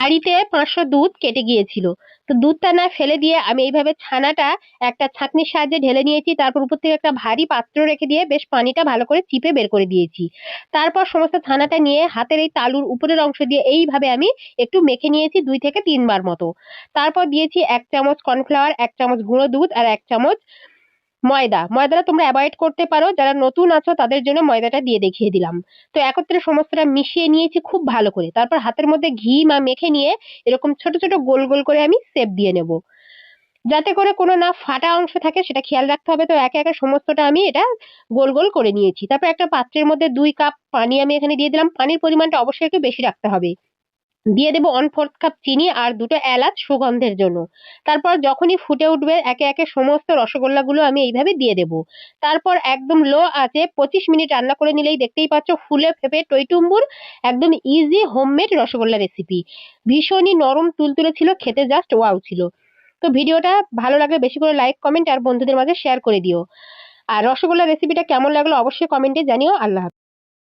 বাড়িতে পাঁচশো দুধ কেটে গিয়েছিল। তো দুধটা না ফেলে দিয়ে আমি এইভাবে ছানাটা একটা ছাঁকনির সাহায্যে ঢেলে নিয়েছি, তারপর উপর থেকে একটা ভারী পাত্র রেখে দিয়ে বেশ পানিটা ভালো করে চিপে বের করে দিয়েছি। তারপর সমস্ত ছানাটা নিয়ে হাতের এই তালুর উপরের অংশ দিয়ে এইভাবে আমি একটু মেখে নিয়েছি দুই থেকে তিনবার মতো। তারপর দিয়েছি এক চামচ কর্নফ্লাওয়ার, এক চামচ গুঁড়ো দুধ আর এক চামচ ময়দা। ময়দাটা তোমরা অ্যাভয়েড করতে পারো। যারা নতুন আছো, তাদের জন্য ময়দাটা দিয়ে দেখিয়ে দিলাম। তো একত্রে সমস্তটা মিশিয়ে নিয়েছি খুব ভালো করে। তারপর হাতের মধ্যে ঘি মা মেখে নিয়ে এরকম ছোট ছোট গোল গোল করে আমি সেপ দিয়ে নেব। যাতে করে কোনো না ফাটা অংশ থাকে, সেটা খেয়াল রাখতে হবে। তো একে একে সমস্তটা আমি এটা গোল গোল করে নিয়েছি। তারপর একটা পাত্রের মধ্যে দুই কাপ পানি আমি এখানে দিয়ে দিলাম। পানির পরিমাণটা অবশ্যই একটু বেশি রাখতে হবে। দিয়ে দেবো ওয়ান ফোর্থ কাপ চিনি আর দুটো এলাচ সুগন্ধের জন্য। তারপর যখনই ফুটে উঠবে, একে একে সমস্ত রসগোল্লাগুলো আমি এইভাবে দিয়ে দেব। তারপর একদম লো আছে পঁচিশ মিনিট রান্না করে নিলেই দেখতেই পাচ্ছ ফুলে ফেপে টইটুম্বুর একদম ইজি হোমমেড রসগোল্লা রেসিপি ভীষণই নরম তুলতুলে ছিল, খেতে জাস্ট ওয়াও ছিল। তো ভিডিওটা ভালো লাগলে বেশি করে লাইক কমেন্ট আর বন্ধুদের মাঝে শেয়ার করে দিও। আর রসগোল্লা রেসিপিটা কেমন লাগল অবশ্যই কমেন্টে জানিও। আল্লাহ।